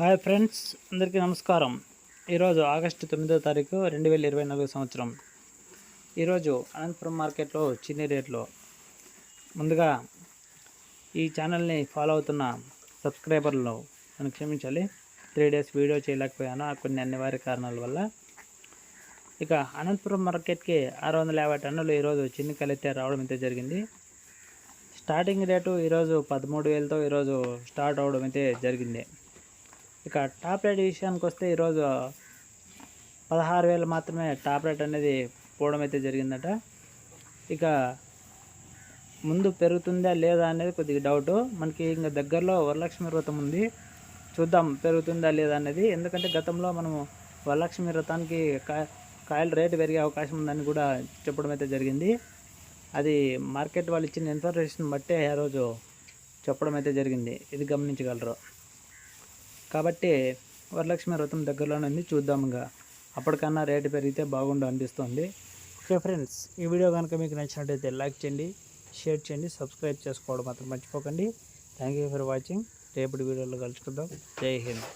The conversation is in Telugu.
హాయ్ ఫ్రెండ్స్ అందరికీ నమస్కారం. ఈరోజు ఆగస్టు తొమ్మిదో తారీఖు రెండు వేల ఇరవై నాలుగు సంవత్సరం. ఈరోజు అనంతపురం మార్కెట్లో చిన్ని రేట్లో. ముందుగా ఈ ఛానల్ని ఫాలో అవుతున్న సబ్స్క్రైబర్లు నన్ను క్షమించాలి. త్రీ డేస్ వీడియో చేయలేకపోయాను. ఆ కొన్ని అనివార్య కారణాల వల్ల. ఇక అనంతపురం మార్కెట్కి ఆరు వందల యాభై టన్నులు ఈరోజు చిన్ని కలితే రావడం అయితే జరిగింది. స్టార్టింగ్ రేటు ఈరోజు పదమూడు వేలతో ఈరోజు స్టార్ట్ అవడం అయితే జరిగింది. ఇక టాప్ రేట్ విషయానికి వస్తే ఈరోజు పదహారు వేలు మాత్రమే టాప్ రేట్ అనేది పోవడం అయితే జరిగిందట. ఇక ముందు పెరుగుతుందా లేదా అనేది కొద్దిగా డౌట్. మనకి ఇంకా దగ్గరలో వరలక్ష్మి వ్రతం ఉంది. చూద్దాం పెరుగుతుందా లేదా అనేది. ఎందుకంటే గతంలో మనము వరలక్ష్మి వ్రతానికి కా కాయల రేటు పెరిగే అవకాశం ఉందని కూడా చెప్పడం అయితే జరిగింది. అది మార్కెట్ వాళ్ళు ఇచ్చిన ఇన్ఫర్మేషన్ బట్టే ఆ రోజు చెప్పడం అయితే జరిగింది. ఇది గమనించగలరు. కాబట్టి వరలక్ష్మి వ్రతం దగ్గరలోనే ఉంది చూద్దాం ఇంకా. అప్పటికన్నా రేటు పెరిగితే బాగుండు అనిపిస్తుంది. ఓకే ఫ్రెండ్స్ ఈ వీడియో కనుక మీకు నచ్చినట్టయితే లైక్ చేయండి షేర్ చేయండి సబ్స్క్రైబ్ చేసుకోవడం మాత్రం మర్చిపోకండి. Thank you for watching. రేపటి వీడియోలో కలుసుకుందాం. జై హింద్.